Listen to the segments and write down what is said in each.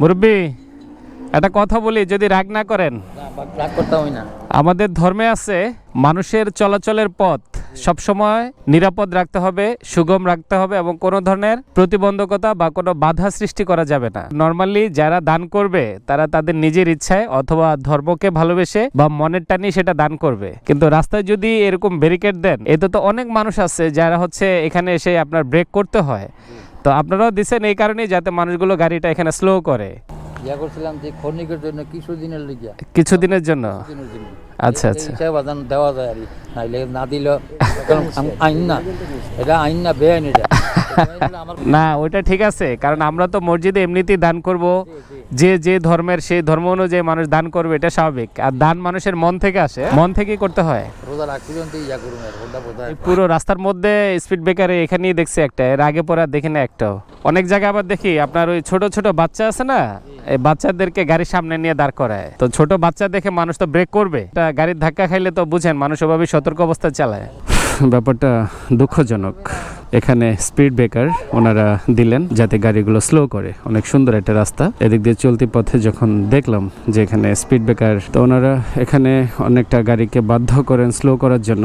মুরব্বী একটা কথা বলি যদি রাগ না করেন। আমাদের ধর্মে আছে মানুষের চলাচলের পথ সবসময় নিরাপদ রাখতে হবে সুগম রাখতে হবে এবং কোনো ধরনের প্রতিবন্ধকতা বা কোনো বাধা সৃষ্টি করা যাবে না। নর্মালি যারা দান করবে তারা তাদের নিজের ইচ্ছায় অথবা ধর্মকে ভালোবেসে বা মনের টানি সেটা দান করবে। কিন্তু রাস্তায় যদি এরকম ব্যারিকেড দেন এতে তো অনেক মানুষ আছে যারা হচ্ছে এখানে এসে আপনার ব্রেক করতে হয়। তো আপনারাও দিছেন এই কারণেই যাতে মানুষগুলো গাড়িটা এখানে স্লো করে। ইয়া করছিলাম যে ক্ষণিকের জন্য কিছু দিনের লিগিয়া কিছুদিনের জন্য? দিনের জন্য। আচ্ছা, আচ্ছা। হিসাব বাজান দেওয়া যায় আর নাইলে না দিলে আইন না। এটা আইন না বেআইন এটা। না ওইটা ঠিক আছে কারণ আমরা তো মসজিদে এমনিতেই দান করব। যে যে ধর্মের সেই ধর্ম অনুযায়ী মানুষ দান করবে এটা স্বাভাবিক। আর দান মানুষের মন থেকে আসে মন থেকেই করতে হয়। পুরো রাস্তার মধ্যে স্পিড ব্রেকারে এখানেই দেখছি একটা এর আগে পরে আর দেখি না একটাও অনেক জায়গায় আবার দেখি আপনার ওই ছোট ছোট বাচ্চা আছে না এই বাচ্চাদেরকে গাড়ির সামনে নিয়ে দাঁড় করায়। তো ছোট বাচ্চা দেখে মানুষ তো ব্রেক করবে এটা গাড়ির ধাক্কা খাইলে তো বুঝেন মানুষ ওভাবে সতর্ক অবস্থায় চালায়। ব্যাপারটা দুঃখজনক। এখানে স্পিড ব্রেকার ওনারা দিলেন যাতে গাড়িগুলো স্লো করে। অনেক সুন্দর একটা রাস্তা। এদিক দিয়ে চলতি পথে যখন দেখলাম যে এখানে স্পিড ব্রেকার, তো ওনারা এখানে অনেকটা গাড়িকে বাধ্য করেন স্লো করার জন্য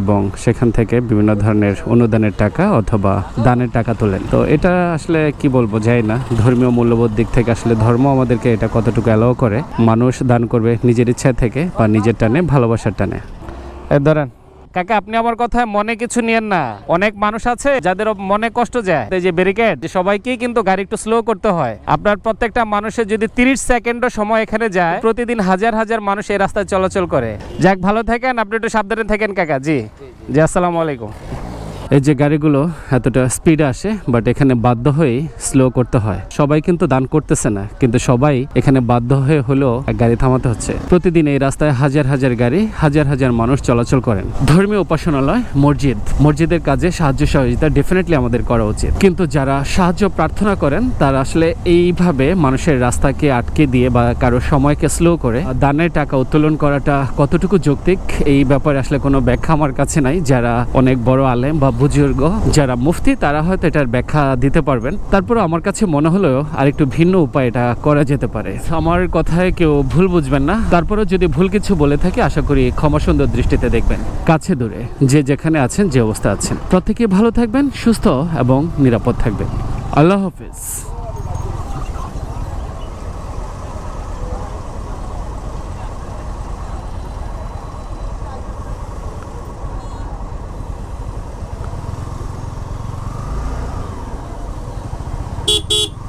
এবং সেখান থেকে বিভিন্ন ধরনের অনুদানের টাকা অথবা দানের টাকা তোলেন। তো এটা আসলে কি বলব, যাই না, ধর্মীয় মূল্যবোধ দিক থেকে আসলে ধর্ম আমাদেরকে এটা কতটুকু অ্যালাও করে? মানুষ দান করবে নিজের ইচ্ছা থেকে বা নিজের টানে, ভালোবাসার টানে। ধরেন কাকা, আপনি আমার কথায় মনে কিছু নিয়েন না। অনেক মানুষ আছে যাদের মনে কষ্ট যায়। এই যে ব্যারিকেড সবাইকেই কিন্তু গাড়ি একটু স্লো করতে হয়। আপনার প্রত্যেকটা মানুষের যদি তিরিশ সেকেন্ডও সময় এখানে যায়, প্রতিদিন হাজার হাজার মানুষ এই রাস্তায় চলাচল করে। যাক, ভালো থাকেন, আপনি একটু সাবধানে থাকেন কাকা। জি। জি, আসসালামু আলাইকুম। এই যে গাড়িগুলো এতটা স্পিডে আসে বাট এখানে বাধ্য হয়ে স্লো করতে হয়। সবাই কিন্তু দান করতেছে না, কিন্তু সবাই এখানে বাধ্য হয়ে হলেও গাড়ি থামাতে হচ্ছে। প্রতিদিন এই রাস্তায় হাজার হাজার গাড়ি, হাজার হাজার মানুষ চলাচল করেন। ধর্মীয় উপাসনালয়, মসজিদ। মসজিদের কাজে সাহায্য সহযোগিতা ডেফিনেটলি আমাদের করা উচিত। কিন্তু যারা সাহায্য প্রার্থনা করেন, তারা আসলে এইভাবে মানুষের রাস্তাকে আটকে দিয়ে বা কারও সময়কে স্লো করে দানের টাকা উত্তোলন করাটা কতটুকু যৌক্তিক, এই ব্যাপারে আসলে কোনো ব্যাখ্যা আমার কাছে নাই। যারা অনেক বড় আলেম বা বুজুর্গ, যারা মুফতি, তারা হয়তো এটার ব্যাখ্যা দিতে পারবেন। তারপর আমার কাছে মনে হলো আরেকটু ভিন্ন উপায় এটা করা যেতে পারে। আমার কথায় কেউ ভুল বুঝবেন না। তারপরেও যদি ভুল কিছু বলে থাকে, আশা করি ক্ষমা সুন্দর দৃষ্টিতে দেখবেন। কাছে দূরে, যে যেখানে আছেন, যে অবস্থা আছেন। প্রত্যেকে ভালো থাকবেন, সুস্থ এবং নিরাপদ থাকবেন। আল্লাহ হাফিজ। beep beep.